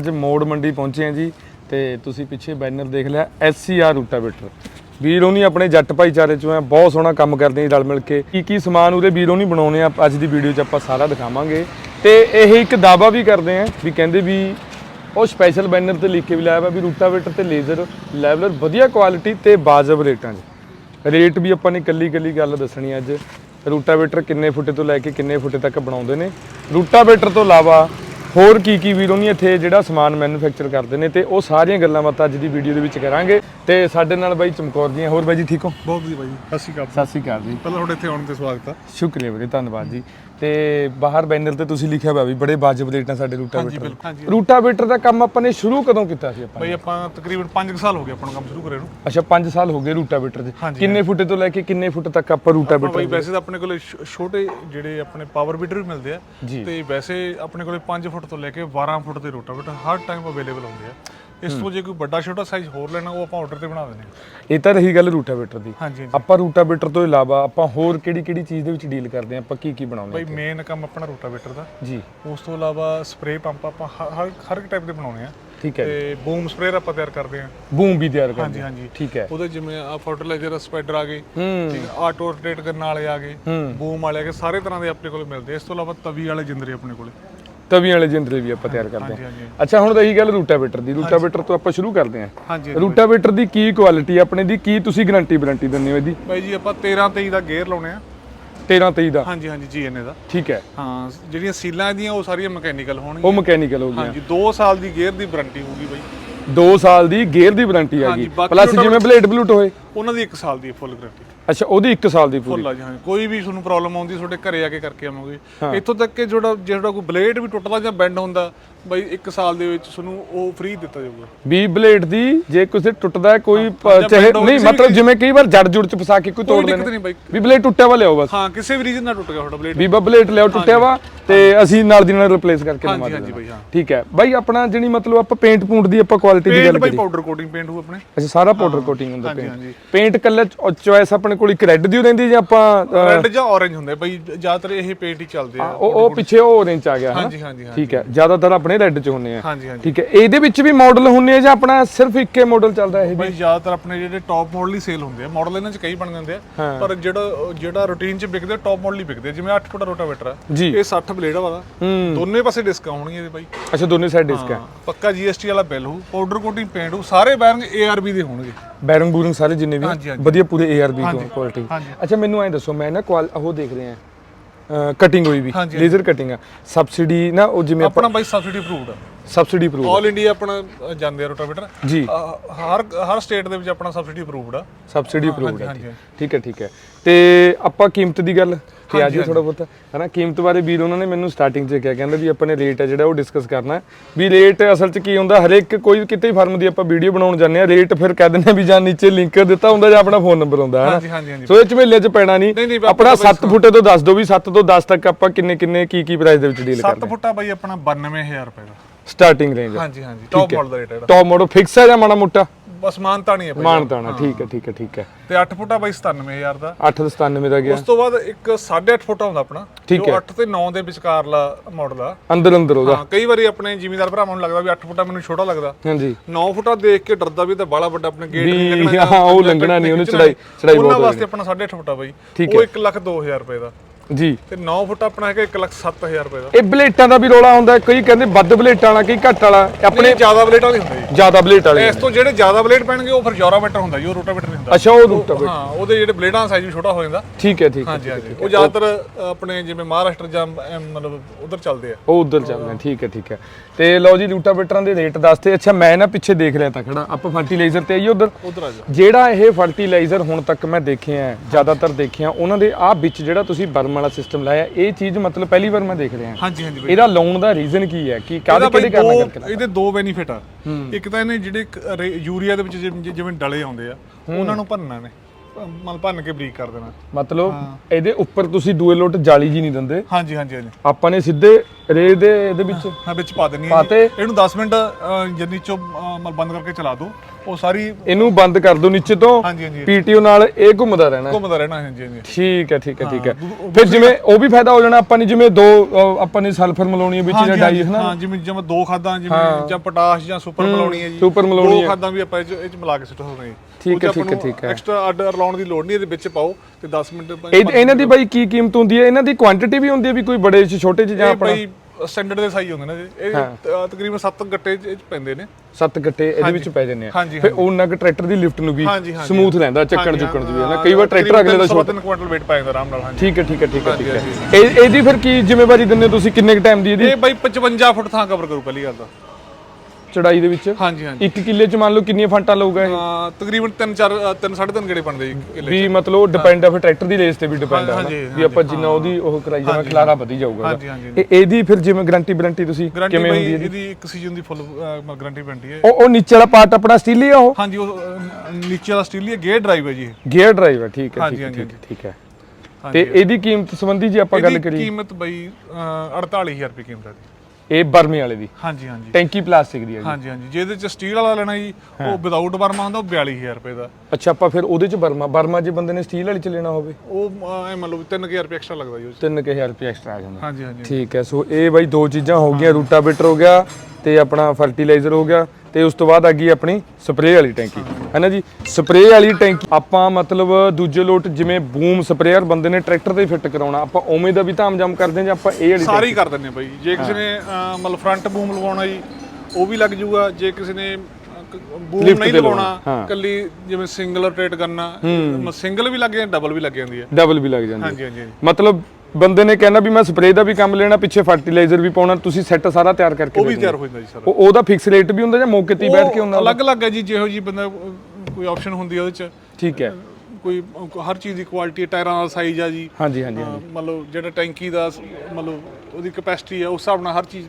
ਅੱਜ ਮੋੜ ਮੰਡੀ ਪਹੁੰਚੇ ਆ ਜੀ ਤੇ ਤੁਸੀਂ ਪਿੱਛੇ ਬੈਨਰ ਦੇਖ ਲਿਆ ਐਸਸੀਆਰ ਰੂਟਾਵੇਟਰ। ਵੀਰ ਉਹਨੀ ਆਪਣੇ ਜੱਟ ਭਾਈਚਾਰੇ ਚੋਂ ਆ ਬਹੁਤ ਸੋਹਣਾ ਕੰਮ ਕਰਦੇ ਨੇ ਰਲ ਮਿਲ ਕੇ। ਕੀ ਕੀ ਸਮਾਨ ਉਹਦੇ ਵੀਰ ਉਹਨੀ ਬਣਾਉਣੇ ਆ ਅੱਜ ਦੀ ਵੀਡੀਓ 'ਚ ਆਪਾਂ ਸਾਰਾ ਦਿਖਾਵਾਂਗੇ। ਤੇ ਇਹ ਇੱਕ ਦਾਵਾ ਵੀ ਕਰਦੇ ਆ ਵੀ ਕਹਿੰਦੇ ਵੀ ਉਹ ਸਪੈਸ਼ਲ ਬੈਨਰ ਤੇ ਲਿਖ ਕੇ ਵੀ ਲਾਇਆ ਵਾ ਵੀ ਰੂਟਾਵੇਟਰ ਤੇ ਲੇਜ਼ਰ ਲੈਵਲਰ ਵਧੀਆ ਕੁਆਲਿਟੀ ਤੇ ਬਾਜ਼ਬ ਰੇਟਾਂ 'ਚ। ਰੇਟ ਵੀ ਆਪਾਂ ਨੇ ਕੱਲੀ ਕੱਲੀ ਗੱਲ ਦੱਸਣੀ ਅੱਜ। ਰੂਟਾਵੇਟਰ ਕਿੰਨੇ ਫੁੱਟੇ ਤੋਂ ਲੈ ਕੇ ਕਿੰਨੇ ਫੁੱਟੇ ਤੱਕ ਬਣਾਉਂਦੇ ਨੇ। ਰੂਟਾਵੇਟਰ ਤੋਂ ਇਲਾਵਾ ਹੋਰ ਕੀ ਕੀ ਵੀਰੋ ਨਹੀਂ ਇੱਥੇ ਜਿਹੜਾ ਸਮਾਨ ਮੈਨੂਫੈਕਚਰ ਕਰਦੇ ਨੇ ਤੇ ਉਹ ਸਾਰੀਆਂ ਗੱਲਾਂ ਬਾਤਾਂ ਅੱਜ ਦੀ ਵੀਡੀਓ ਦੇ ਵਿੱਚ ਕਰਾਂਗੇ। ਤੇ ਸਾਡੇ ਨਾਲ ਬਾਈ ਚਮਕੌਰ ਜੀ ਹੋਰ ਬਾਈ ਜੀ ਠੀਕ ਹੋ? ਬਹੁਤ ਵਧੀਆ ਬਾਈ ਸਤਿ ਸ਼੍ਰੀ ਅਕਾਲ। ਸਤਿ ਸ਼੍ਰੀ ਅਕਾਲ ਜੀ। ਪਹਿਲਾਂ ਤੁਹਾਡੇ ਇੱਥੇ ਆਉਣ ਤੇ ਸਵਾਗਤ ਆ। ਸ਼ੁਕਰੀਆ ਵੀਰੇ ਧੰਨਵਾਦ ਜੀ। ਤੇ ਬਾਹਰ ਬੈਨਰ ਤੇ ਤੁਸੀਂ ਲਿਖਿਆ ਹੋਇਆ ਵੀ ਬੜੇ ਵਾਜਬ ਰੇਟਾਂ ਸਾਡੇ ਹਾਂਜੀ, ਰੂਟਾਵੇਟਰ ਬਿਲਕੁਲ, ਹਾਂਜੀ। ਰੂਟਾਵੇਟਰ ਦਾ ਕੰਮ ਆਪਾਂ ਨੇ ਸ਼ੁਰੂ ਕਦੋਂ ਕੀਤਾ ਸੀ ਆਪਾਂ ਬਾਈ ਆਪਾਂ ਤਕਰੀਬਨ 5 ਸਾਲ ਹੋ ਗਏ ਆਪਾਂ ਨੂੰ ਕੰਮ ਸ਼ੁਰੂ ਕਰੇ ਨੂੰ। ਅੱਛਾ 5 ਸਾਲ ਹੋ ਗਏ ਰੂਟਾਵੇਟਰ ਦੇ। ਹਾਂਜੀ, ਕਿੰਨੇ ਫੁੱਟੇ ਤੋਂ ਲੈ ਕੇ ਕਿੰਨੇ ਫੁੱਟ ਤੱਕ ਆਪਾਂ ਆਪਾਂ ਰੂਟਾਵੇਟਰ ਬਾਈ ਵੈਸੇ ਤਾਂ ਆਪਣੇ ਕੋਲੇ ਛ- ਛੋਟੇ ਜਿਹੜੇ ਆਪਣੇ ਪਾਵਰ ਬੀਟਰ ਵੀ ਮਿਲਦੇ ਆ ਜੀ। ਤੇ ਵੈਸੇ ਆਪਣੇ ਕੋਲੇ 5 ਫੁੱਟ ਤੋਂ ਲੈ ਕੇ 12 ਫੁੱਟ ਦੇ ਰੋਟਾਵੇਟਰ ਹਰ ਟਾਈਮ ਅਵੇਲੇਬਲ ਹੁੰਦੇ ਆ। ਇਸ ਤੋਂ ਜੇ ਕੋਈ ਵੱਡਾ ਛੋਟਾ ਸਾਈਜ਼ ਹੋਰ ਲੈਣਾ ਉਹ ਆਪਾਂ ਆਰਡਰ ਤੇ ਬਣਾ ਦਿੰਦੇ ਆ ਇਹ ਤਾਂ ਰਹੀ ਗੱਲ ਰੂਟਾਵੇਟਰ ਦੀ। ਹਾਂਜੀ ਹਾਂਜੀ। ਆਪਾਂ ਰੂਟਾਵੇਟਰ ਤੋਂ ਇਲਾਵਾ ਆਪਾਂ ਹੋਰ ਕਿਹੜੀ ਕਿਹੜੀ ਚੀਜ਼ ਦੇ ਵਿੱਚ ਡੀਲ ਕਰਦੇ ਹਾਂ ਆਪਾਂ ਕੀ ਕੀ ਬਣਾਉਂਦੇ ਬਾਈ ਮੇਨ ਕੰਮ ਆਪਣਾ ਰੋਟਾਵੇਟਰ ਦਾ। ਹਾਂ ਜੀ। ਉਸ ਤੋਂ ਇਲਾਵਾ ਸਪਰੇ ਪੰਪ ਆਪਾਂ ਹ- ਹਰ ਹਰ ਇੱਕ ਟਾਈਪ ਦੇ ਬਣਾਉਣੇ ਆ ਠੀਕ ਹੈ ਜੀ। ਤੇ ਬੂਮ ਸਪਰੇਅਰ ਆਪਾਂ ਤਿਆਰ ਕਰਦੇ ਆ ਬੂਮ ਵੀ ਤਿਆਰ ਕਰਦੇ ਹਾਂਜੀ ਹਾਂ। ਹਾਂਜੀ। ਠੀਕ ਹੈ। ਉਹਦੇ ਜਿਵੇਂ ਆ ਫਰਟੀਲਾਈਜ਼ਰ ਸਪਾਈਡਰ ਆ ਗਏ। ਹੂੰ। ਠੀਕ ਆ ਆਟੋ ਰੋਟੇਟ ਕਰਨ ਵਾਲੇ ਆ ਗਏ। ਹੂੰ। ਬੂਮ ਵਾਲੇ ਆ ਗਏ। ਸਾਰੇ ਤਰ੍ਹਾਂ ਦੇ ਆਪਣੇ ਕੋਲ ਮਿਲਦੇ ਆ। ਇਸ ਤੋਂ ਇਲਾਵਾ ਤਵੀ ਵਾਲੇ ਜਿੰਦਰੇ ਆਪਣੇ ਕੋਲੇ। ਤਵੀਆਂ ਵਾਲੇ ਜਿੰਦਰੇ ਵੀ ਆਪਾਂ ਤਿਆਰ ਕਰਦੇ ਹਾਂ। ਅੱਛਾ ਹੁਣ ਰਹੀ ਗੱਲ ਰੂਟਾਵੇਟਰ ਦੀ। ਰੂਟਾਵੇਟਰ ਤੋਂ ਆਪਾਂ ਸ਼ੁਰੂ ਕਰਦੇ ਹਾਂ। ਰੂਟਾਵੇਟਰ ਦੀ ਕੀ ਕੁਆਲਿਟੀ ਆਪਣੇ ਦੀ? ਕੀ ਤੁਸੀਂ ਗਾਰੰਟੀ ਵਾਰੰਟੀ ਦਿੰਦੇ ਹੋ ਇਹਦੀ? ਬਾਈ ਜੀ ਆਪਾਂ 13 23 ਦਾ ਗੇਅਰ ਲਾਉਣੇ ਆ। 13 23 ਦਾ? ਹਾਂਜੀ ਹਾਂਜੀ ਜੀਐਨਏ ਦਾ। ਠੀਕ ਹੈ। ਹਾਂ ਜਿਹੜੀਆਂ ਸੀਲਾਂ ਇਹਦੀਆਂ ਉਹ ਸਾਰੀਆਂ ਮਕੈਨੀਕਲ ਹੋਣਗੀਆਂ। ਉਹ ਮਕੈਨੀਕਲ ਹੋ ਹਾਂਜੀ 2 ਸਾਲ ਦੀ ਗੇਅਰ ਦੀ ਵਾਰੰਟੀ ਹੋਊਗੀ ਬਾਈ। 2 ਸਾਲ ਦੀ ਗੇਅਰ ਦੀ ਵਾਰੰਟੀ ਹੈਗੀ। ਬਾਕੀ ਪਲੱਸ ਜਿਵੇਂ ਬਲੇਡ ਬਲੂਟ ਹੋਏ। ਉਹਨਾਂ ਦੀ 1 ਸਾਲ ਦੀ ਫੁੱਲ ਗਾਰੰਟੀ ਅੱਛਾ ਉਹਦੀ 1 ਸਾਲ ਦੀ ਪੂਰੀ। ਫੁੱਲ ਆ ਜੀ ਹਾਂ ਕੋਈ ਵੀ ਤੁਹਾਨੂੰ ਪ੍ਰੋਬਲਮ ਆਉਂਦੀ ਤੁਹਾਡੇ ਘਰੇ ਆ ਕੇ ਕਰਕੇ ਆਵਾਂਗੇ। ਇੱਥੋਂ ਤੱਕ ਕਿ ਜਿਹੜਾ ਜਿਹੜਾ ਕੋਈ ਬਲੇਡ ਵੀ ਟੁੱਟਦਾ ਜਾਂ ਬੈਂਡ ਹੁੰਦਾ ਬਾਈ 1 ਸਾਲ ਦੇ ਵਿੱਚ ਤੁਹਾਨੂੰ ਉਹ ਫ੍ਰੀ ਦਿੱਤਾ ਜਾਊਗਾ। ਵੀ ਬਲੇਡ ਦੀ ਜੇ ਕਿਸੇ ਟੁੱਟਦਾ ਕੋਈ ਚਾਹੇ ਨਹੀਂ ਮਤਲਬ ਜਿਵੇਂ ਕਈ ਵਾਰ ਜੜ ਜੁੜ ਚ ਫਸਾ ਕੇ ਕੋਈ ਤੋੜ ਬਾਈ। ਵੀ ਬਲੇਡ ਟੁੱਟਿਆ ਵਾ ਲਿਆਓ ਬਸ। ਹਾਂ ਕਿਸੇ ਵੀ ਰੀਜ਼ਨ ਨਾਲ ਟੁੱਟ ਗਿਆ ਤੁਹਾਡਾ ਬਲੇਡ। ਵੀ ਬਲੇਡ ਲਿਆਓ ਟੁੱਟਿਆ ਵਾ। ਤੇ ਅਸੀਂ ਨਾਲ ਦੀ ਨਾਲ ਰਿਪਲੇਸ ਕਰਕੇ ਨਵਾਂ ਹਾਂਜੀ ਦੇਣਾ। ਬਾਈ ਹਾਂ। ਠੀਕ ਹੈ। ਬਾਈ ਆਪਣਾ ਜਿਹੜੀ ਮਤਲਬ ਆਪਾਂ ਪੇਂਟ ਪੂੰਟ ਦੀ ਆਪਾਂ ਕੁਆਲਿਟੀ ਦੀ ਪੇਂਟ ਗੱਲ ਬਾਈ ਪਾਊਡਰ ਕੋਟਿੰਗ ਪੇਂਟ ਹੋ ਆਪਣੇ। ਅੱਛਾ ਸਾਰਾ ਪਾਊਡਰ ਕੋਟਿੰਗ ਹੁੰਦਾ ਹਾਂਜੀ, ਪੇਂਟ ਹਾਂਜੀ। ਪੇਂਟ ਕੱਲਾ ਚੋਇਸ ਆਪਣੇ ਕੋਲ ਇੱਕ ਰੈੱਡ ਦੀ ਓ ਰਹਿੰਦੀ ਜਾਂ ਆਪਾਂ ਅ, ਰੈੱਡ ਜਾਂ orange ਹੁੰਦੇ ਬਾਈ ਜ਼ਿਆਦਾਤਰ ਇਹ ਪੇਂਟ ਹੀ ਚੱਲਦੇ ਆ ਉਹ ਉਹ ਪਿੱਛੇ ਉਹ orange ਆ ਗਿਆ ਹਨਾ? ਹਾਂਜੀ ਹਾਂਜੀ ਹਾਂਜੀ। ਠੀਕ ਹੈ। ਜ਼ਿਆਦਾਤਰ ਆਪਣੇ ਰੈੱਡ ਚ ਹੁੰਨੇ ਆ। ਹਾਂਜੀ ਹਾਂਜੀ। ਠੀਕ ਹੈ। ਇਹਦੇ ਵਿੱਚ ਵੀ ਮਾਡਲ ਹੁੰਨੇ ਆ ਜਾਂ ਆਪਣਾ ਸਿਰਫ ਇੱਕੇ ਮਾਡਲ ਚੱਲਦਾ ਇਹ ਵੀ? ਬਾਈ ਜ਼ਿਆਦਾਤਰ ਆਪਣੇ ਜਿਹੜੇ ਟੌਪ ਮਾਡਲ ਹੀ ਸੇਲ ਹੁੰਦੇ ਆ। ਮਾਡਲ ਇਹਨਾਂ 'ਚ ਕਈ ਬਣ ਜਾਂਦੇ ਆ। ਹਾਂ। ਪਰ ਜਿਹੜਾ ਜਿਹੜਾ ਰੂਟੀਨ 'ਚ ਵਿਕਦੇ ਟੌਪ ਮਾਡਲ ਹੀ ਵਿਕਦੇ ਆ। ਜਿਵੇਂ 8 ਫੁੱਟ ਰੋਟਾਵੇਟਰ ਆ। ਜੀ। ਇਹ 60 ਬਲੇਡ ਵਾਲਾ। ਦੋਨੇ ਪਾਸੇ ਡਿਸਕ ਹੋਣਗੇ ਇਹਦੇ ਬਾਈ। ਅੱਛਾ ਦੋਨੇ ਸਾਈਡ ਡਿਸਕ ਹੈ ਹਾਂ, ਪੱਕਾ GST ਵਾਲਾ ਬਿੱਲ ਹੋ ਪਾਊਡਰ ਕੋਟਿੰਗ ਪੇਂਟ ਹੋ ਸਾਰੇ ਬੈਰਿੰਗ ARB ਦੇ ਹੋਣਗੇ। ਬੈਰਿੰਗ ਬੂਰਿੰਗ ਸਾਰੇ ਜਿੰਨੇ ਵੀ ਆ, ਹਾਂਜੀ, ਹਾਂਜੀ। ਵਧੀਆ ਪੂਰੇ ARB ਤੋਂ ਕੁਆਲਿਟੀ ਹਾਂਜੀ। ਅੱਛਾ ਮੈਨੂੰ ਐਂ ਦੱਸੋ ਮੈਂ ਨਾ ਕੁਆਲ ਉਹ ਦੇਖ ਰਿਹਾ। ਕਟਿੰਗ ਹੋਈ ਵੀ ਹਾਂਜੀ, ਲੇਜ਼ਰ ਕਟਿੰਗ ਆ। ਸਬਸਿਡੀ ਨਾ ਉਹ ਜਿਵੇਂ ਆਪਣਾ ਬਾਈ ਸਬਸਿਡੀ ਅਪਰੂਵਡ ਆ। ਸਬਸਿਡੀ ਅਪਰੂਵ ਆਲ ਇੰਡੀਆ ਆਪਣਾ ਅ, ਜਾਂਦੇ ਆ ਰੋਟਾਵੇਟਰ। ਜੀ। ਹਰ ਹਰ ਸਟੇਟ ਦੇ ਵਿੱਚ ਆਪਣਾ ਸਬਸਿਡੀ ਅਪਰੂਵਡ ਆ। ਸਬਸਿਡੀ ਅਪਰੂਵਡ ਹੈ ਹਾਂਜੀ। ਠੀਕ ਹੈ ਠੀਕ ਹੈ। ਤੇ ਆਪਾਂ ਕੀਮਤ ਦੀ ਗੱਲ ਤੇ ਅੱਜ ਥੋੜਾ ਬਹੁਤ ਹਨਾ ਕੀਮਤ ਬਾਰੇ ਵੀਰ ਉਹਨਾਂ ਨੇ ਮੈਨੂੰ ਸਟਾਰਟਿੰਗ 'ਚ ਕਿਹਾ ਕਹਿੰਦੇ ਵੀ ਆਪਾਂ ਨੇ ਰੇਟ ਹੈ ਜਿਹੜਾ ਉਹ ਡਿਸਕਸ ਕਰਨਾ। ਵੀ ਰੇਟ ਅਸਲ 'ਚ ਕੀ ਹੁੰਦਾ ਹਰੇਕ ਕੋਈ ਕਿਤੇ ਫਰਮ ਦੀ ਆਪਾਂ ਵੀਡੀਓ ਬਣਾਉਣ ਜਾਂਦੇ ਆ ਰੇਟ ਫਿਰ ਕਹਿ ਦਿੰਦੇ ਆ ਵੀ ਜਾਂ ਨੀਚੇ ਲਿੰਕ ਦਿੱਤਾ ਹੁੰਦਾ ਜਾਂ ਆਪਣਾ ਫੋਨ ਨੰਬਰ ਹੁੰਦਾ ਹੈ ਹਾਂਜੀ ਹਾਂਜੀ ਹਾਂਜੀ। ਸੋ ਇਹ ਝਮੇਲੇ 'ਚ ਪੈਣਾ ਨਹੀਂ, ਆਪਣਾ ਆਪਾਂ 7 ਫੁੱਟੇ ਤੋਂ ਦੱਸ ਦਿਓ ਵੀ 7 ਤੋਂ 10 ਤੱਕ ਆਪਾਂ ਕਿੰਨੇ ਕਿੰਨੇ ਕੀ ਕੀ ਪ੍ਰਾਈਸ ਦੇ ਵਿੱਚ ਡੀਲ 7 ਕਰਦੇ ਫੁੱਟਾ ਬਾਈ ਆਪਣਾ 92000 ਰੁਪਏ ਦਾ। ਸਟਾਰਟਿੰਗ ਰੇਂਜ ਹਾਂਜੀ ਹਾਂਜੀ ਟੌਪ ਮਾਡਲ ਦਾ ਰੇਟ ਹੈ ਟੌਪ ਮਾਡਲ ਫਿਕਸ ਹੈ ਜਾਂ ਮਾੜਾ ਮੋਟਾ? ਬਸ ਮਾਨਤਾ ਨਹੀਂ ਹੈ ਬਾਈ ਮਾਨਤਾਣਾ ਠੀਕ ਹੈ ਠੀਕ ਹੈ ਠੀਕ ਹੈ। ਤੇ 8 ਫੁੱਟਾ ਬਾਈ 97000 ਦਾ। 897 ਦਾ ਗਿਆ। ਉਸ ਤੋਂ ਬਾਅਦ ਇੱਕ 8.5 ਫੁੱਟ ਹੁੰਦਾ ਆਪਣਾ ਠੀਕ ਜੋ 8 ਤੇ 9 ਦੇ ਵਿਚਕਾਰਲਾ ਮਾਡਲ ਆ। ਅੰਦਰ ਅੰਦਰ ਉਹਦਾ। ਹਾਂ ਕਈ ਵਾਰੀ ਆਪਣੇ ਜ਼ਿਮੀਦਾਰ ਭਰਾਵਾਂ ਨੂੰ ਲੱਗਦਾ ਵੀ 8 ਫੁੱਟਾ ਮੈਨੂੰ ਛੋਟਾ ਲੱਗਦਾ। ਹਾਂਜੀ। 9 ਫੁੱਟਾ ਦੇਖ ਕੇ ਡਰਦਾ ਵੀ ਤਾਂ ਬਾਲਾ ਵੱਡਾ ਆਪਣੇ ਗੇਟ ਨਹੀਂ ਲੱਗਣਾ ਹਾਂ, ਉਹ ਲੰਘਣਾ ਨਹੀਂ, ਉਹਨੂੰ ਚੜਾਈ- ਚੜਾਈ ਬਹੁਤ ਉਹਨਾਂ ਵਾਸਤੇ ਆਪਣਾ 8.5 ਫੁੱਟਾ ਬਾਈ। ਉਹ 1 ਲੱਖ 2000 ਰੁਪਏ ਦਾ। ਜੀ। ਤੇ 9 ਫੁੱਟ ਆਪਣਾ ਹੈਗਾ 1 ਲੱਖ 7000 ਰੁਪਏ ਦਾ। ਇਹ ਬਲੇਟਾਂ ਦਾ ਵੀ ਰੋਲਾ ਹੁੰਦਾ ਕਈ ਕਹਿੰਦੇ ਵੱਧ ਬਲੇਟਾਂ ਵਾਲਾ ਕਈ ਘੱਟ ਵਾਲਾ। ਆਪਣੇ ਜ਼ਿਆਦਾ ਬਲੇਡ ਵਾਲੇ ਹੁੰਦੇ ਜੀ। ਜ਼ਿਆਦਾ ਬਲੇਟ ਵਾਲੇ ਇਸ ਤੋਂ ਜਿਹੜੇ ਜ਼ਿਆਦਾ ਬਲੇਡ ਪੈਣਗੇ ਉਹ ਫਿਰ ਜੋਰਾਵੇਟਰ ਹੁੰਦਾ ਜੀ ਉਹ ਰੋਟਾਵੇਟਰ ਨਹੀਂ ਹੁੰਦਾ। ਅੱਛਾ ਉਹ ਰੂਟਾ ਹਾਂ ਉਹਦੇ ਜਿਹੜੇ ਬਲੇਡਾਂ ਦਾ ਸਾਈਜ਼ ਵੀ ਛੋਟਾ ਹੋ ਜਾਂਦਾ। ਠੀਕ ਹੈ ਠੀਕ ਹੈ ਹਾਂਜੀ ਹਾਂਜੀ। ਉਹ ਜ਼ਿਆਦਾਤਰ ਆਪਣੇ ਜਿਵੇਂ ਮਹਾਰਾਸ਼ਟਰ ਜਾਂ ਮਤਲਬ ਉਧਰ ਚੱਲਦੇ ਆ। ਉਹ ਉਧਰ ਚੱਲਦੇ ਆ, ਠੀਕ ਹੈ ਠੀਕ ਹੈ। ਤੇ ਲਓ ਜੀ ਰੂਟਾਵੇਟਰਾਂ ਦੇ ਰੇਟ ਦੱਸਤੇ ਅੱਛਾ ਮੈਂ ਨਾ ਪਿੱਛੇ ਦੇਖ ਰਿਹਾ ਤਾਂ ਖੜਾ। ਆਪਾਂ ਫਰਟੀਲਾਈਜ਼ਰ ਤੇ ਆਈਏ ਉਧਰ। ਉਧਰ ਆ ਜਾ ਜਿਹੜਾ ਇਹ ਫਰਟੀਲਾਈਜ਼ਰ ਹੁਣ ਤੱਕ ਮੈਂ ਦੇਖਿਆ ਜ਼ਿਆਦਾਤਰ ਦੇਖਿਆ ਉਹਨਾਂ ਦੇ ਆਹ ਵਿੱਚ ਜਿਹੜਾ ਤੁਸੀਂ ਬਰਮ ਵਾਲਾ ਸਿਸਟਮ ਲਾਇਆ। ਇਹ ਚੀਜ਼ ਮਤਲਬ ਪਹਿਲੀ ਵਾਰ ਮੈਂ ਦੇਖ ਰਿਹਾ। ਹਾਂਜੀ ਹਾਂਜੀ ਬਾਈ। ਇਹਦਾ ਲਾਉਣ ਦਾ ਰੀਜ਼ਨ ਕੀ ਹੈ? ਕਿ ਕਾਹਦੇ ਕਿਹੜੇ ਕਾਰਨ ਕਰਕੇ ਇਹਦੇ ਦੋ ਬੈਨੀਫਿਟ ਆ। ਇੱਕ ਤਾਂ ਇਹਨੇ ਜਿਹੜੇ ਕ- ਰੇ- ਯੂਰੀਆ ਦੇ ਵਿੱਚ ਜਿਵੇਂ ਜਿਵੇਂ ਡਲੇ ਆਉਂਦੇ ਆ ਉਹਨਾਂ ਨੂੰ ਭੰਨਣਾ ਨੇ ਮਲ ਭੰਨ ਕੇ ਬਰੀਕ ਕਰ ਦੇਣਾ। ਮਤਲਬ ਇਹਦੇ ਉੱਪਰ ਤੁਸੀਂ ਦੂਏ ਲੋਟ ਜਾਲੀ ਜੀ ਨਹੀਂ ਦਿੰਦੇ? ਹਾਂਜੀ ਹਾਂਜੀ ਹਾਂਜੀ। ਆਪਾਂ ਨੇ ਸਿੱਧੇ ਰੇ ਦੇ ਇਹਦੇ ਵਿੱਚ ਹਾਂ ਵਿੱਚ ਪਾ ਦੇਣੀ ਹੈ ਪਾਤੇ। ਇਹਨੂੰ 10 ਮਿੰਟ ਅ, ਜਦ ਨੀਚੋਂ ਅ, ਮਲ ਬੰਦ ਕਰਕੇ ਚਲਾ ਦਿਓ ਉਹ ਸਾਰੀ ਇਹਨੂੰ ਬੰਦ ਕਰ ਦਿਓ ਨੀਚੇ ਤੋਂ। ਹਾਂਜੀ ਹਾਂਜੀ। ਪੀਟੀਓ ਨਾਲ ਇਹ ਘੁੰਮਦਾ ਰਹਿਣਾ ਘੁੰਮਦਾ ਰਹਿਣਾ ਹਾਂਜੀ ਹਾਂਜੀ। ਠੀਕ ਹੈ ਠੀਕ ਹੈ ਠੀਕ ਹੈ। ਦੂ- ਫਿਰ ਜਿਵੇਂ ਉਹ ਵੀ ਫਾਇਦਾ ਹੋ ਜਾਣਾ ਆਪਾਂ ਨੇ ਜਿਵੇਂ ਦੋ ਆਪਾਂ ਨੇ ਸਲਫਰ ਮਲਾਉਣੀ ਹੈ ਵਿੱਚ ਜਾਂ ਹਾਂਜੀ, ਡਾਈ ਹੈ ਨਾ ਹਾਂ ਜਿਵੇਂ ਜਿਵੇਂ ਦੋ ਖਾਦਾਂ ਜਿਵੇਂ ਜਾਂ ਪੋਟਾਸ਼ ਜਾਂ ਸੁਪਰ ਮਿਲਾਉਣੀ ਹੈ ਜੀ। ਸੁਪਰ ਮਿਲਾਉਣੀ ਦੋ ਹੈ। ਖਾਦਾਂ ਵੀ ਆਪਾਂ ਇਹ 'ਚ ਇਹ ਚ ਮਿਲਾ ਕੇ ਸੁੱਟ ਸਕਦੇ ਹਾਂ ਜੀ। ਠੀਕ ਹੈ, ਠੀਕ ਹੈ, ਠੀਕ ਹੈ। ਐਕਸਟਰਾ ਅੱਡ ਲਾਉਣ ਦੀ ਲੋੜ ਨਹੀਂ ਇਹਦੇ ਵਿੱਚ ਪਾਓ ਤੇ 10 ਮਿੰਟ ਇਹਨਾਂ ਦੀ ਬਾਈ ਕੀ ਕੀਮਤ ਹੁੰਦੀ ਹੈ? ਇਹਨਾਂ ਦੀ ਕੁਆਂਟੀਟੀ ਵੀ ਹੁੰਦੀ ਹੈ ਵੀ ਕੋਈ ਬੜੇ ਛੋਟੇ ਚ ਜਾਂ ਆਪਣਾ? ਸਟੈਂਡਰਡ ਦੇ ਸਾਈਜ਼ ਹੁੰਦੇ ਨੇ ਜੀ। ਇਹ ਤਕਰੀਬਨ 7 ਗੱਟੇ 'ਚ ਪੈਂਦੇ ਨੇ। ਸੱਤ ਗੱਟੇ ਇਹਦੇ ਵਿੱਚ ਪੈ ਜਾਂਦੇ ਆ। ਫਿਰ ਉਹਨਾਂ ਕ ਟਰੈਕਟਰ ਦੀ ਲਿਫਟ ਨੂੰ ਵੀ। ਸਮੂਥ ਰਹਿੰਦਾ ਚੱਕਣ ਚੁੱਕਣ ਹੈ ਨਾ ਕਈ ਵਾਰ ਟਰੈਕਟਰ ਅਗਲੇ ਦਾ ਛੋਟਾ ਤਿੰਨ ਕੁਇੰਟਲ weight ਪਾ ਜਾਂਦਾ ਆਰਾਮ ਨਾਲ ਹਾਂਜੀ। ਠੀਕ ਹੈ ਠੀਕ ਹੈ ਠੀਕ ਹੈ ਠੀਕ ਹੈ। ਇਹ ਇਹਦੀ ਫਿਰ ਕੀ ਜ਼ਿੰਮੇਵਾਰੀ ਦਿੰਦੇ ਹੋ ਤੁਸੀਂ? ਕਿੰਨੇ ਕ ਟਾਈਮ ਦੀ ਇਹਦੀ? ਇਹ ਬਾਈ 55 ਫੁੱਟ ਥਾਂ ਕਵਰ ਕਰੂ ਪਹਿਲੀ ਗੱਲ ਤਾਂ। ਚੜਾਈ ਦੇ ਵਿੱਚ? ਹਾਂਜੀ ਹਾਂਜੀ। 1 ਕਿੱਲੇ ਚ ਮੰਨ ਲਓ ਕਿੰਨੀਆਂ ਫੰਟਾਂ ਲਊਗਾ ਇਹ? ਅ, ਤਕਰੀਬਨ 3 4 3 3.5 ਗੇੜੇ ਬਣਦੇ ਜੀ ਕਿੱਲੇ ਵੀ ਮਤਲਬ ਡਿਪੈਂਡ ਆ ਫਿਰ ਟਰੈਕਟਰ ਦੀ ਰੇਸ ਤੇ ਵੀ ਡਿਪੈਂਡ ਆ। ਵੀ ਆਪਾਂ ਜਿੰਨਾ ਉਹਦੀ ਉਹ ਕਰਾਈ ਜਾਵਾਂ ਖਲਾਰਾ ਵਧੀ ਜਾਊਗਾ ਇਹ ਇਹਦੀ ਫਿਰ ਜਿਵੇਂ ਗਾਰੰਟੀ ਵਾਰੰਟੀ ਤੁਸੀਂ ਕਿਵੇਂ ਹੁੰਦੀ ਹੈ ਇਹਦੀ? ਇੱਕ ਸੀਜ਼ਨ ਦੀ ਫੁੱਲ ਗਾਰੰਟੀ ਪੈਂਦੀ ਹੈ। ਉਹ ਉਹ ਨੀਚੇ ਵਾਲਾ ਪਾਰਟ ਆਪਣਾ ਸਟੀਲ ਹੀ ਆ ਉਹ? ਹਾਂਜੀ ਉਹ ਨੀਚੇ ਵਾਲਾ ਸਟੀਲ ਹੀ ਗੇਅਰ ਡਰਾਈਵ ਹੈ ਜੀ ਇਹ। ਗੇਅਰ ਡਰਾਈਵ ਹੈ ਠੀਕ ਹੈ ਠੀਕ ਹੈ ਹਾਂਜੀ, ਠੀਕ ਹੈ, ਹੈ। ਤੇ ਇਹਦੀ ਕੀਮਤ ਸੰਬੰਧੀ ਜੇ ਆਪਾਂ ਗੱਲ ਇਹਦੀ ਕਰੀਏ? ਕੀਮਤ ਬਈ ਅ, 48000 ਰੁਪਏ ਕੀਮਤ ਹੈ ਦੀ ਇਹ ਬਰਮੇ ਵਾਲੇ ਦੀ। ਹਾਂਜੀ ਹਾਂਜੀ। ਟੈਂਕੀ ਪਲਾਸਟਿਕ ਦੀ ਹੈ ਜੀ। ਹਾਂਜੀ ਹਾਂਜੀ। ਜਿਹਦੇ ਚ ਸਟੀਲ ਵਾਲਾ ਲੈਣਾ ਜੀ ਉਹ ਵਿਦਆਊਟ ਬਰਮਾ ਹੁੰਦਾ ਉਹ 42000 ਰੁਪਏ ਦਾ। ਅੱਛਾ ਆਪਾਂ ਫਿਰ ਉਹਦੇ ਚ ਬਰਮਾ ਬਰਮਾ ਜੇ ਬੰਦੇ ਨੇ ਸਟੀਲ ਵਾਲੀ ਚ ਲੈਣਾ ਹੋਵੇ। ਉਹ ਐ ਮੰਨ ਲਓ 3000 ਰੁਪਏ ਐਕਸਟਰਾ ਲੱਗਦਾ ਜੀ ਉਹ 'ਚ। 3000 ਰੁਪਏ ਐਕਸਟਰਾ ਆ ਜਾਂਦਾ। ਹਾਂਜੀ ਹਾਂਜੀ। ਠੀਕ ਹੈ ਸੋ ਇਹ ਬਾਈ ਦੋ ਚੀਜ਼ਾਂ ਹੋ ਗਈਆਂ ਰੂਟਾਵੇਟਰ ਹੋ ਗਿਆ ਤੇ ਆਪਣਾ ਫਰਟੀਲਾਈਜ਼ਰ ਹੋ ਗਿਆ। ਤੇ ਉਸ ਤੋਂ ਬਾਅਦ ਆ ਗਈ ਆਪਣੀ ਸਪਰੇਅ ਵਾਲੀ ਟੈਂਕੀ। ਹੈਨਾ ਜੀ? ਸਪਰੇਅ ਵਾਲੀ ਟੈਂਕੀ ਆਪਾਂ ਮਤਲਬ ਦੂਜੇ ਲੋਟ ਜਿਵੇਂ ਬੂਮ ਸਪਰੇਅਰ ਬੰਦੇ ਨੇ ਟਰੈਕਟਰ ਤੇ ਫਿੱਟ ਕਰਾਉਣਾ ਆਪਾਂ ਉਵੇਂ ਦਾ ਵੀ ਧਾਮ-ਜਾਮ ਕਰਦੇ ਹਾਂ ਜਾਂ ਆਪਾਂ ਇਹ ਵਾਲੀ ਸਾਰੇ ਹੀ ਕਰ ਦਿੰਦੇ ਆ ਬਾਈ ਜੇ। ਕਿਸੇ ਨੇ ਮਤਲਬ ਫਰੰਟ ਬੂਮ ਲਗਵਾਉਣਾ ਜੀ ਉਹ ਵੀ ਲੱਗ ਜਾਊਗਾ। ਜੇ ਕਿਸੇ ਨੇ ਬੂਮ ਨਹੀਂ ਲਗਵਾਉਣਾ ਕੱਲੀ ਜਿਵੇਂ ਸਿੰਗਲ ਰੋਟੇਟ ਕਰਨਾ ਸਿੰਗਲ ਵੀ ਲੱਗ ਜਾਂਦੀ ਡਬਲ ਵੀ ਲੱਗ ਜਾਂਦੀ ਹੈ। ਡਬਲ ਵੀ ਲੱਗ ਜਾਂਦੀ ਹੈ। ਹਾਂਜੀ ਹਾਂਜੀ ਹਾਂਜੀ। ਮਤਲਬ ਬੰਦੇ ਨੇ ਕਹਿਣਾ ਵੀ ਮੈਂ ਸਪਰੇਅ ਦਾ ਵੀ ਕੰਮ ਲੈਣਾ ਪਿੱਛੇ ਫਰਟੀਲਾਈਜ਼ਰ ਵੀ ਪਾਉਣਾ ਤੁਸੀਂ ਸੈੱਟ ਸਾਰਾ ਤਿਆਰ ਕਰਕੇ ਉਹ ਵੀ ਤਿਆਰ ਹੋ ਜਾਂਦਾ ਜੀ ਸਾਰਾ। ਉਹ ਉਹਦਾ ਫਿਕਸ ਰੇਟ ਵੀ ਹੁੰਦਾ ਜਾਂ ਮੌਕੇ ਤੇ ਬੈਠ ਕੇ ਹੁੰਦਾ ਅਲੱਗ-ਅਲੱਗ ਹੈ ਜੀ ਜਿਹੋ ਜੀ ਬੰਦਾ ਕੋਈ ਆਪਸ਼ਨ ਹੁੰਦੀ ਹੈ ਉਹਦੇ ਚ। ਠੀਕ ਹੈ। ਕੋਈ ਹਰ ਚੀਜ਼ ਦੀ ਕੁਆਲਿਟੀ ਟਾਇਰਾਂ ਦਾ ਸਾਈਜ਼ ਆ ਜੀ। ਹਾਂਜੀ ਹਾਂਜੀ ਮਤਲਬ ਜਿਹੜਾ ਟੈਂਕੀ ਦਾ ਮਤਲਬ ਉਹਦੀ ਕਪੈਸਿਟੀ ਹੈ ਉਸ ਹਿਸਾਬ ਨਾਲ ਹਰ ਚੀਜ਼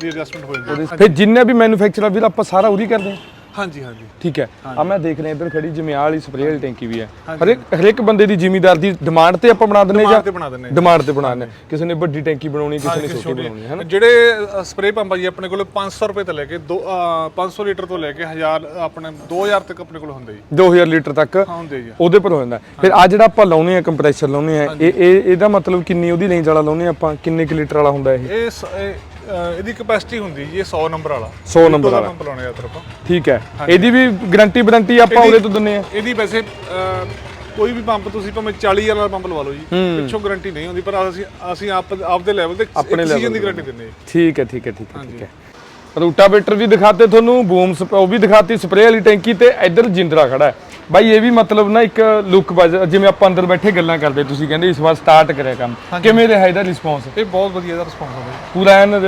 ਦੀ ਐਡਜਸਟਮੈਂਟ ਹੋ ਜਾਂਦੀ ਹੈ। ਫਿਰ ਜਿੰਨੇ ਵੀ ਮੈਨੂਫੈਕਚਰਰ ਵੀਰ ਆਪਾਂ ਸਾਰਾ ਉਹਦੀ ਕਰਦੇ ਹਾਂ। ਹਾਂਜੀ ਹਾਂਜੀ। ਠੀਕ ਹੈ। ਆ ਮੈਂ ਦੇਖ ਰਿਹਾ ਇੱਧਰ ਖੜੀ ਜਿਵੇਂ ਆਹ ਵਾਲੀ ਸਪਰੇਅ ਵਾਲੀ ਟੈਂਕੀ ਵੀ ਹੈ। ਹਰੇਕ ਹਰੇਕ ਬੰਦੇ ਦੀ ਜ਼ਿਮੀਦਾਰ ਦੀ ਡਿਮਾਂਡ ਤੇ ਆਪਾਂ ਬਣਾ ਦਿੰਨੇ ਜਾਂ ਤੇ ਬਣਾ ਦਿੰਦੇ ਡਿਮਾਂਡ ਤੇ ਬਣਾਉਂਦੇ ਹਾਂ। ਕਿਸੇ ਨੇ ਵੱਡੀ ਟੈਂਕੀ ਬਣਾਉਣੀ ਕਿਸੇ ਨੇ ਛੋਟੀ ਬਣਾਉਣੀ ਹੈ ਹਾਂ। ਜਿਹੜੇ ਸਪਰੇ ਪੰਪ ਆ ਜੀ ਆਪਣੇ ਕੋਲ 500 ਰੁਪਏ ਤੋਂ ਲੈ ਕੇ ਦੋ ਅ, 500 ਲੀਟਰ ਤੋਂ ਲੈ ਕੇ 1000 ਆਪਣੇ 2000 ਤੱਕ ਆਪਣੇ ਕੋਲ ਹੁੰਦੇ ਜੀ। 2000 ਲੀਟਰ ਤੱਕ ਹਾਂ ਹੁੰਦੇ ਜੀ। ਉਹਦੇ ਪਰ ਹੋ ਜਾਂਦਾ। ਫਿਰ ਆ ਜਿਹੜਾ ਆਪਾਂ ਲਾਉਨੇ ਆ ਕੰਪਰੈਸਰ ਲਾਉਨੇ ਆ ਇਹ ਇਹ ਇਹਦਾ ਮਤਲਬ ਕਿੰਨੀ ਉਹਦੀ ਰੇਂਜ ਵਾਲਾ ਲਾਉਨੇ ਆ ਆਪਾਂ? ਕਿੰਨੇ ਕੁ ਲੀਟਰ ਵਾਲਾ ਹੁੰਦਾ ਇਹ? ਇਹ ਸ- ਇਹ, ਅ, ਇਹਦੀ ਕਪੈਸਿਟੀ ਹੁੰਦੀ ਜੀ ਇਹ 100 ਨੰਬਰ ਵਾਲਾ। 100 ਨੰਬਰ ਵਾਲਾ। ਪੰਪ ਲਾਉਣੇ ਆ ਤਰ ਆਪਾਂ ਠੀਕ ਹੈ। ਇਹਦੀ ਵੀ ਗਾਰੰਟੀ ਵਾਰੰਟੀ ਆਪਾਂ ਉਹਦੇ ਤੋਂ ਦਿੰਨੇ ਆ। ਇਹਦੀ ਵੈਸੇ ਕੋਈ ਵੀ ਪੰਪ ਤੁਸੀਂ ਭਾਵੇਂ 40 ਵਾਲਾ ਪੰਪ ਲਵਾ ਲਓ ਜੀ ਪਿੱਛੋਂ ਗਾਰੰਟੀ ਨਹੀਂ ਹੁੰਦੀ ਪਰ ਅਸੀਂ ਅਸੀਂ ਆਪ ਆਪਦੇ ਲੈਵਲ ਤੇ ਆਪਣੇ level ਦੀ ਗਾਰੰਟੀ ਹਾਂ ਠੀਕ ਹੈ ਠੀਕ ਹੈ ਠੀਕ ਹੈ ਠੀਕ ਹੈ। ਰੂਟਾਵੇਟਰ ਵੀ ਦਿਖਾਤੇ ਤੁਹਾਨੂੰ ਬੂਮ ਸਪ- ਉਹ ਵੀ ਦਿਖਾਤੀ ਸਪਰੇਅ ਵਾਲੀ ਟੈਂਕੀ ਤੇ ਇੱਧਰ ਜਿੰਦਰਾ ਖੜਾ ਹੈ। ਬਾਈ ਇਹ ਵੀ ਮਤਲਬ ਨਾ ਇੱਕ ਲੁੱਕ ਜਿਵੇਂ ਆਪਾਂ ਅੰਦਰ ਬੈਠੇ ਗੱਲਾਂ ਕਰਦੇ ਤੁਸੀਂ ਕਹਿੰਦੇ ਇਸ ਵਾਰ ਸਟਾਰਟ ਕਰਿਆ ਕੰਮ। ਕਿਵੇਂ ਰਿਹਾ ਇਹਦਾ ਰਿਸਪੌਂਸ ਇਹ ਬਹੁਤ ਵਧੀਆ ਦਾ ਰਿਸਪੌਂਸ ਹੈ ਪੂਰਾ ਐਨ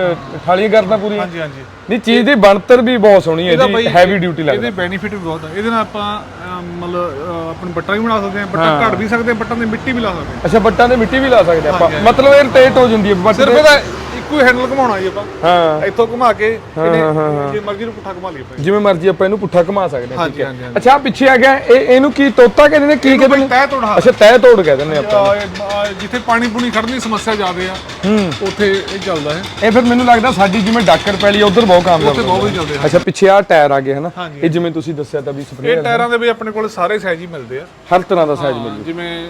ਖਾਲੀ ਕਰਦਾ ਪੂਰੀ ਹਾਂਜੀ ਹਾਂਜੀ। ਨਹੀਂ ਚੀਜ਼ ਦੀ ਬਣਤਰ ਵੀ ਬਹੁਤ ਸੋਹਣੀ ਹੈ ਜੀ ਬਾਈ ਹੈਵੀ ਡਿਊਟੀ ਲੱਗਦਾ। ਇਹਦੇ ਬੈਨੀਫਿਟ ਵੀ ਬਹੁਤ ਆ। ਇਹਦੇ ਨਾਲ ਆਪਾਂ ਮਤਲਬ ਆਪਣੀ ਬੱਟਾ ਵੀ ਬਣਾ ਸਕਦੇ ਹਾਂ ਬੱਟਾ ਘੜ ਵੀ ਸਕਦੇ ਹਾਂ ਬੱਟਾਂ ਦੀ ਮਿੱਟੀ ਵੀ ਲਾ ਸਕਦੇ ਹਾਂ। ਅੱਛਾ ਬੱਟਾਂ ਤੇ ਮਿੱਟੀ ਵੀ ਲਾ ਸਕਦੇ ਆਪਾਂ। ਮਤਲਬ ਇਹ ਰੋਟੇਟ ਹੋ ਜਾਂਦੀ ਹੈ ਬੱਟ ਸਿਰਫ ਇਹਦਾ ਇੱਕੋ ਹੀ ਹੈਂਡਲ ਘੁਮਾਉਣਾ ਜੀ ਆਪਾਂ। ਹਾਂ। ਇੱਥੋਂ ਘੁਮਾ ਕੇ ਇਹਨੇ ਜੇ ਮਰਜ਼ੀ ਨੂੰ ਪੁੱਠਾ ਘੁਮਾ ਲਈਏ ਆਪਾਂ। ਜਿਵੇਂ ਮਰਜ਼ੀ ਆਪਾਂ ਇਹਨੂੰ ਪੁੱਠਾ ਘੁਮਾ ਸਕਦੇ ਹਾਂ ਠੀਕ ਹੈ। ਅੱਛਾ ਆਹ ਪਿੱਛੇ ਆ ਗਿਆ ਇਹ ਇਹਨੂੰ ਕੀ ਤੋਤਾ ਕਹਿੰਦੇ ਨੇ ਕੀ ਕਹਿੰਦੇ ਨੇ? ਤੈ ਤੋੜਾ ਅੱਛਾ ਤੈ ਤੋੜ ਕਹਿ ਦਿੰਦੇ ਆਪਾਂ ਜਿੱਥੇ ਪਾਣੀ ਪੂਣੀ ਖੜਨ ਦੀ ਸਮੱਸਿਆ ਜ਼ਿਆਦੇ ਆ ਹੂੰ। ਉੱਥੇ ਇਹ ਚੱਲਦਾ ਹੈ। ਇਹ ਫਿਰ ਮੈਨੂੰ ਲੱਗਦਾ ਸਾਡੀ ਜਿਵੇਂ ਡਾਕਰ ਪੈਲੀ ਉਧਰ ਬਹੁਤ ਕਾਮਯਾਬ ਉੱਥੇ ਬਹੁਤ ਵਧੀਆ ਚੱਲਦੇ ਆ। ਅੱਛਾ ਪਿੱਛੇ ਆ ਟਾਇਰ ਆ ਗਏ ਹਨਾ। ਇਹ ਜਿਵੇਂ ਤੁਸੀਂ ਦੱਸਿਆ ਤਾਂ ਵੀ ਸਪਰੇਅ ਇਹ ਟਾਇਰਾਂ ਦੇ ਵੀ ਆਪਣੇ ਕੋਲ ਸਾਰੇ ਸਾਈਜ਼ ਹੀ ਮਿਲਦੇ ਆ। ਹਰ ਤਰ੍ਹਾਂ ਦਾ ਸਾਈਜ਼ ਮਿਲ ਜੂ ਜਿਵੇਂ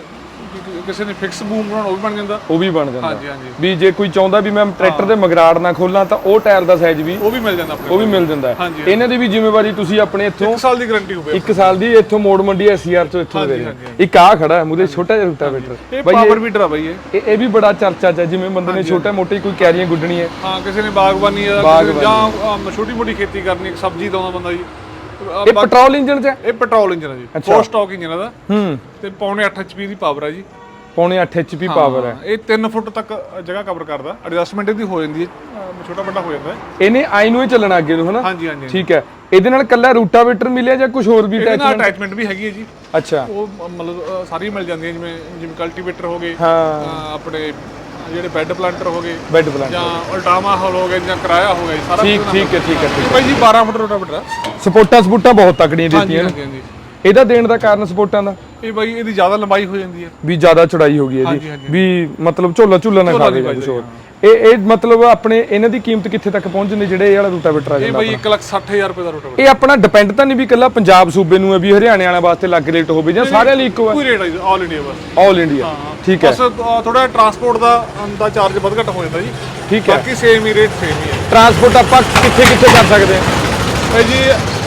ਕਿਸੇ ਨੇ ਫਿਕਸ ਬੂਮ ਬਣਾਉਣਾ ਉਹ ਵੀ ਬਣ ਜਾਂਦਾ? ਉਹ ਵੀ ਬਣ ਜਾਂਦਾ। ਹਾਂਜੀ ਹਾਂਜੀ। ਵੀ ਜੇ ਕੋਈ ਚਾਹੁੰਦਾ ਵੀ ਮੈਂ ਟਰੈਕਟਰ ਦੇ ਮਗਰਾੜ ਨਾ ਖੋਲਾਂ ਤਾਂ ਉਹ ਟਾਇਰ ਦਾ ਸਾਈਜ਼ ਵੀ ਉਹ ਵੀ ਮਿਲ ਜਾਂਦਾ ਆਪਣੇ ਉਹ ਵੀ ਮਿਲ ਜਾਂਦਾ। ਹੈ ਇਹਨਾਂ ਦੀ ਵੀ ਜ਼ਿੰਮੇਵਾਰੀ ਤੁਸੀਂ ਆਪਣੇ ਇੱਥੋਂ ਇੱਕ ਸਾਲ ਦੀ ਗਾਰੰਟੀ ਹੋਵੇ ਇੱਕ ਸਾਲ ਦੀ ਇੱਥੋਂ ਮੋੜ ਮੰਡੀ ਐਸਸੀਆਰ ਤੋਂ ਇੱਥੋਂ ਦੇ ਇੱਕ ਆ ਖੜਾ ਹੈ ਮੂਰੇ ਛੋਟਾ ਜਿਹਾ ਰੂਟਾਵੇਟਰ ਇਹ ਬਾਈ ਪਾਵਰ ਮੀਟਰ ਆ ਬਾਈ ਇਹ। ਇਹ ਵੀ ਬੜਾ ਚਰਚਾ ਚ ਹੈ ਜਿਵੇਂ ਬੰਦੇ ਨੇ ਛੋਟਾ ਮੋਟੀ ਕੋਈ ਕੈਰੀਆਂ ਗੁੱਡਣੀ ਹੈ ਹਾਂ ਕਿਸੇ ਨੇ ਬਾਗਬਾਨੀ। ਦਾ। ਜਾਂ ਛੋਟੀ ਮੋਟੀ ਖੇਤੀ ਕਰਨੀ ਸਬਜ਼ੀ ਲਾਉਂਦਾ ਬੰਦਾ ਜੀ। ਇਹ ਪੈਟਰੋਲ ਇੰਜਨ ਚ ਇਹ ਪੈਟਰੋਲ ਇੰਜਨ ਹੈ ਜੀ। ਫੋਰ ਸਟਾਕ ਇੰਜਨ ਇਹਦਾ। ਹੂੰ। ਤੇ ਪੌਣੇ 8 HP ਦੀ ਪਾਵਰ ਹੈ ਜੀ। ਪੌਣੇ 8 HP ਪਾਵਰ ਹੈ ਇਹ 3 ਫੁੱਟ ਤੱਕ ਜਗ੍ਹਾ ਕਵਰ ਕਰਦਾ। ਐਡਜਸਟਮੈਂਟ ਇਹਦੀ ਹੋ ਜਾਂਦੀ ਹੈ। ਛੋਟਾ ਵੱਡਾ ਹੋ ਜਾਂਦਾ ਹੈ। ਇਹਨੇ ਆਈ ਨੂੰ ਹੀ ਚੱਲਣਾ ਅੱਗੇ ਨੂੰ ਹਨਾ? ਹਾਂਜੀ ਹਾਂਜੀ ਠੀਕ ਹੈ। ਇਹਦੇ ਨਾਲ ਕੱਲਾ ਰੂਟਾਵੇਟਰ ਮਿਲਿਆ ਜਾਂ ਕੁਝ ਹੋਰ ਵੀ ਇਹਦੇ ਨਾਲ ਅਟੈਚਮੈਂਟ ਅਟੈਚਮੈਂਟ ਵੀ ਹੈਗੀ ਹੈ ਜੀ। ਅੱਛਾ। ਉਹ ਮਤਲਬ ਸਾਰੀਆਂ ਮਿਲ ਜਾਂਦੀਆਂ ਜਿਵੇਂ ਜਿਵੇਂ ਕਲਟੀਵੇਟਰ ਹੋ ਗਏ ਹਾਂ। ਆਪਣੇ ਜਿਹੜੇ ਬੈੱਡ ਪਲਾਂਟਰ ਹੋ ਗਏ ਬੈੱਡ ਪਲਾਨ ਜਾਂ ਅਲਟਾਮਾ ਹਲ ਹੋ ਗਏ ਜਾਂ ਕਿਰਾਇਆ ਹੋ ਗਿਆ ਸਾਰਾ ਠੀਕ ਠੀਕ ਹੈ ਠੀਕ ਹੈ ਬਾਈ ਜੀ 12 ਫੁੱਟ ਰੋਟਾਵੇਟਰ ਸਪੋਰਟਾਂ ਸਪੋਰਟਾਂ ਬਹੁਤ ਤਕੜੀਆਂ ਦਿੱਤੀਆਂ ਨੇ। ਹਾਂਜੀ ਹਾਂਜੀ। ਇਹਦਾ ਦੇਣ ਦਾ ਕਾਰਨ ਸਪੋਰਟਾਂ ਦਾ? ਇਹ ਬਾਈ ਇਹਦੀ ਜ਼ਿਆਦਾ ਲੰਬਾਈ ਹੋ ਜਾਂਦੀ ਹੈ। ਵੀ ਜ਼ਿਆਦਾ ਚੜਾਈ ਹੋ ਗਈ ਹਾਂਜੀ, ਇਹਦੀ। ਹਾਂਜੀ। ਵੀ ਮਤਲਬ ਝੋਲਾ ਝੂਲਾ ਨਾ ਝੋਲਾ ਖਾਵੇ ਨਹੀਂ ਹੋਰ ਇਹ ਇਹ ਮਤਲਬ ਆਪਣੇ ਇਹਨਾਂ ਦੀ ਕੀਮਤ ਕਿੱਥੇ ਤੱਕ ਪਹੁੰਚ ਜਾਂਦੀ ਜਿਹੜੇ ਇਹ ਵਾਲਾ ਰੂਟਾਵੇਟਰ ਆ ਇਹ ਜਾਂਦਾ ਬਾਈ 160000 ਰੁਪਏ ਦਾ ਰੋਟਾਵੇਟਰ ਇਹ ਆਪਣਾ ਡਿਪੈਂਡ ਤਾਂ ਨਹੀਂ ਵੀ ਇਕੱਲਾ ਪੰਜਾਬ ਸੂਬੇ ਨੂੰ ਹੈ ਵੀ ਹਰਿਆਣੇ ਵਾਲਿਆਂ ਵਾਸਤੇ ਲੱਗ ਰੇਟ ਹੋਵੇ ਜਾਂ ਸਾਰਿਆਂ ਲਈ ਇੱਕੋ ਹੈ ਕੋਈ ਰੇਟ ਹੈ ਆਲ ਇੰਡੀਆ ਬਸ ਆਲ ਇੰਡੀਆ ਠੀਕ ਹੈ। ਬਸ ਥੋੜਾ ਟਰਾਂਸਪੋਰਟ ਦਾ ਦਾ ਚਾਰਜ ਵੱਧ ਘੱਟ ਹੋ ਜਾਂਦਾ ਜੀ। ਠੀਕ ਹੈ। ਬਾਕੀ ਸੇਮ ਹੀ ਰੇਟ ਸੇਮ ਹੀ ਹੈ। ਟਰਾਂਸਪੋਰਟ ਆਪਾਂ ਕਿੱਥੇ ਕਿੱਥੇ ਕਰ ਸਕਦੇ ਹਾਂ? ਭਾਈ ਜੀ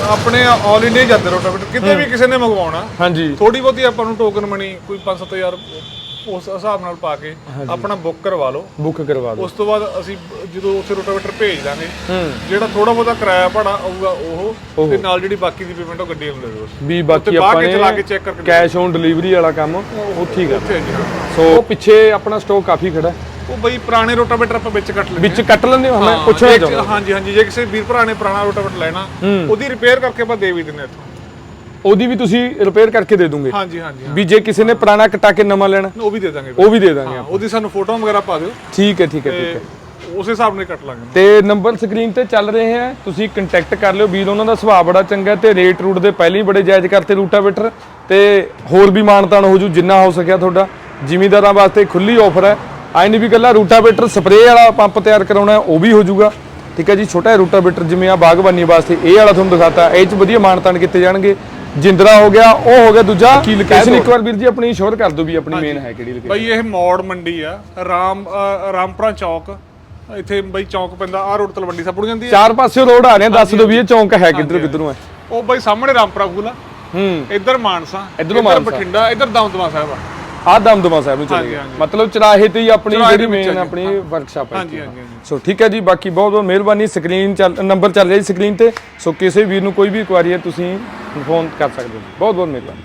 ਆਪਣੇ ਆਲ ਇੰਡੀਆ ਜਾਂਦੇ ਰੋਟਾਵੇਟਰ। ਕਿਤੇ ਵੀ ਕਿਸੇ ਨੇ ਮੰਗਵਾਉਣਾ ਹਾਂਜੀ। ਥੋੜੀ ਬਹੁਤੀ ਆਪਾਂ ਨੂੰ ਟੋਕਨ ਮਨੀ ਕੋਈ 5-7000 ਉਸ ਹਿਸਾਬ ਨਾਲ ਪਾ ਕੇ ਆਪਣਾ ਬੁੱਕ ਕਰਵਾ ਲਓ। ਬੁੱਕ ਕਰਵਾ ਦਿਓ। ਉਸ ਤੋਂ ਬਾਅਦ ਅਸੀਂ ਜਦੋਂ ਉੱਥੇ ਰੋਟਾਵੇਟਰ ਭੇਜ ਦਾਂਗੇ ਜਿਹੜਾ ਥੋੜਾ ਬਹੁਤਾ ਕਿਰਾਇਆ ਭਾੜਾ ਆਊਗਾ ਉਹ ਤੇ ਨਾਲ ਜਿਹੜੀ ਬਾਕੀ ਦੀ ਪੇਮੈਂਟ ਉਹ ਗੱਡੀ ਨੂੰ ਦੇ ਦਿਓ। ਵੀ ਬਾਕੀ ਆਪਾਂ ਕੇ ਚਲਾ ਕੇ ਨੇ ਚੈੱਕ ਕਰਕੇ ਕੈਸ਼ ਔਨ ਡਿਲੀਵਰੀ ਵਾਲਾ ਕੰਮ ਉੱਥੇ ਹੀ ਕਰ ਉੱਥੇ ਜੀ ਹਾਂ। ਸੋ ਪਿੱਛੇ ਆਪਣਾ ਸਟਾਕ ਕਾਫੀ ਖੜਾ। ਹੈ। ਉਹ ਬਈ ਪੁਰਾਣੇ ਰੋਟਾਵੇਟਰ ਆਪਾਂ ਵਿੱਚ ਕੱਟ ਲੈਂਦੇ ਵਿੱਚ ਕੱਟ ਲੈਂਦੇ ਹੋ ਮੈਂ ਪੁੱਛਣਾ ਚਾਹੁੰਦਾ ਹਾਂਜੀ ਹਾਂਜੀ ਜੇ ਕਿਸੇ ਵੀਰ ਭਰਾ ਨੇ ਪੁਰਾਣਾ ਰੋਟਾਵੇਟਰ ਲੈਣਾ ਉਹਦੀ ਰਿਪੇਅਰ ਕਰਕੇ ਆਪਾਂ ਦੇ ਵੀ ਦਿੰਦੇ ਇੱਥੋਂ। ਉਹਦੀ ਵੀ ਤੁਸੀਂ ਰਿਪੇਅਰ ਕਰਕੇ ਦੇ ਦੋਗੇ। ਹਾਂਜੀ ਹਾਂਜੀ। ਵੀ ਜੇ ਕਿਸੇ ਨੇ ਪੁਰਾਣਾ ਕਟਾ ਕੇ ਨਵਾਂ ਲੈਣਾ ਉਹ ਵੀ ਦੇ ਦਾਂਗੇ ਉਹ ਵੀ ਦੇ ਦਾਂਗੇ ਉਹਦੀ ਸਾਨੂੰ ਫੋਟੋ ਵਗੈਰਾ ਪਾ ਦਿਓ। ਠੀਕ ਹੈ ਠੀਕ ਹੈ ਠੀਕ ਹੈ। ਉਸੇ ਹਿਸਾਬ ਨਾਲ ਕੱਟ ਲਾਂਗੇ। ਤੇ ਨੰਬਰ ਸਕਰੀਨ ਤੇ ਚੱਲ ਰਹੇ ਹੈ। ਤੁਸੀਂ ਕੰਟੈਕਟ ਕਰ ਲਿਓ। ਵੀਰ ਉਹਨਾਂ ਦਾ ਸੁਭਾਅ ਬੜਾ ਚੰਗਾ ਤੇ ਰੇਟ ਰੂਟ ਦੇ ਪਹਿਲਾਂ ਹੀ ਬੜੇ ਜਾਇਜ਼ ਕਰਤੇ ਰੂਟਾਵੇਟਰ। ਤੇ ਹੋਰ ਵੀ ਮਾਨਤਾਨ ਹੋ ਜੂ ਜਿੰਨਾ ਹੋ ਸਕਿਆ ਤੁਹਾਡਾ। ਜ਼ਿਮੀਂਦਾਰਾਂ ਵਾਸਤੇ ਖੁੱਲੀ ਆਫਰ ਹੈ। ਆਈ ਨਹੀਂ ਵੀ ਗੱਲਾਂ ਰੂਟਾਵੇਟਰ ਸਪਰੇਅ ਵਾਲਾ ਪੰਪ ਤਿਆਰ ਕਰਾਉਣਾ ਉਹ ਵੀ ਹੋ ਜੂਗਾ ਠੀਕ ਹੈ ਜੀ ਛੋਟਾ ਰੂਟਾਵੇਟਰ ਜਿਵੇਂ ਆ ਬਾਗਬਾਨੀ ਵਾਸਤੇ ਇਹ ਵਾਲਾ ਤੁਹਾਨੂੰ ਦਿਖਾਤਾ ਇਹ ਚ ਵਧੀਆ ਮਾਨਤਾਨ ਕੀਤੇ ਜਾਣਗੇ। ਜਿੰਦਰਾ ਹੋ ਗਿਆ ਉਹ ਹੋ ਗਿਆ ਦੂਜਾ। ਕੀ ਲੋਕੇਸ਼ਨ ਇੱਕ ਵਾਰ ਵੀਰ ਜੀ ਆਪਣੀ ਸ਼ੋਰ ਕਰ ਦਿਓ ਵੀ ਆਪਣੀ ਮੇਨ ਹੈ ਕਿਹੜੀ ਲੋਕੇਸ਼ਨ ਬਈ ਇਹ ਮੌੜ ਮੰਡੀ ਆ ਰਾਮ ਰਾਮਪੁਰਾ ਚੌਕ। ਇੱਥੇ ਬਈ ਚੌਕ ਪੈਂਦਾ ਆ ਰੋਡ ਤਲਵੰਡੀ ਸਾਪੁਰ ਜਾਂਦੀ ਹੈ ਚਾਰ ਪਾਸੇ ਰੋਡ ਆ ਰਹੇ ਦੱਸ ਦਿਓ ਵੀ ਇਹ ਚੌਂਕ ਹੈ ਕਿੱਧਰ ਕਿੱਧਰੋਂ ਹੈ। ਉਹ ਬਈ ਸਾਹਮਣੇ ਰਾਮਪੁਰਾ ਸਕੂਲ ਆ। ਹੂੰ। ਇੱਧਰ ਮਾਨਸਾ ਇੱਧਰੋਂ ਮਾਨਸਾ। ਬਠਿੰਡਾ ਇੱਧਰ ਦਮਦਮਾ ਸਾਹਿਬ ਆ। ਆ ਦਮਦਮਾ ਸਾਹਿਬ ਨੂੰ ਚਲੇ ਗਏ। ਮਤਲਬ ਚਰਾਹੇ ਤੇ ਹੀ ਆਪਣੀ ਜਿਹੜੀ ਮੇਨ ਆਪਣੀ ਵਰਕਸ਼ਾਪ ਹੈ ਹਾਂਜੀ ਹਾਂਜੀ ਹਾਂਜੀ। ਸੋ ਠੀਕ ਹੈ ਜੀ ਬਾਕੀ ਬਹੁਤ ਬਹੁਤ ਮਿਹਰਬਾਨੀ। ਸਕਰੀਨ ਚੱਲ ਨੰਬਰ ਚੱਲ ਰਿਹਾ ਜੀ ਸਕਰੀਨ ਤੇ। ਸੋ ਕਿਸੇ ਵੀਰ ਨੂੰ ਕੋਈ ਵੀ ਕੁਆਰੀ ਹੈ ਤੁਸੀਂ ਫੋਨ ਕਰ ਸਕਦੇ ਹੋ ਬਹੁਤ ਬਹੁਤ ਮਿਹਰਬਾਨੀ।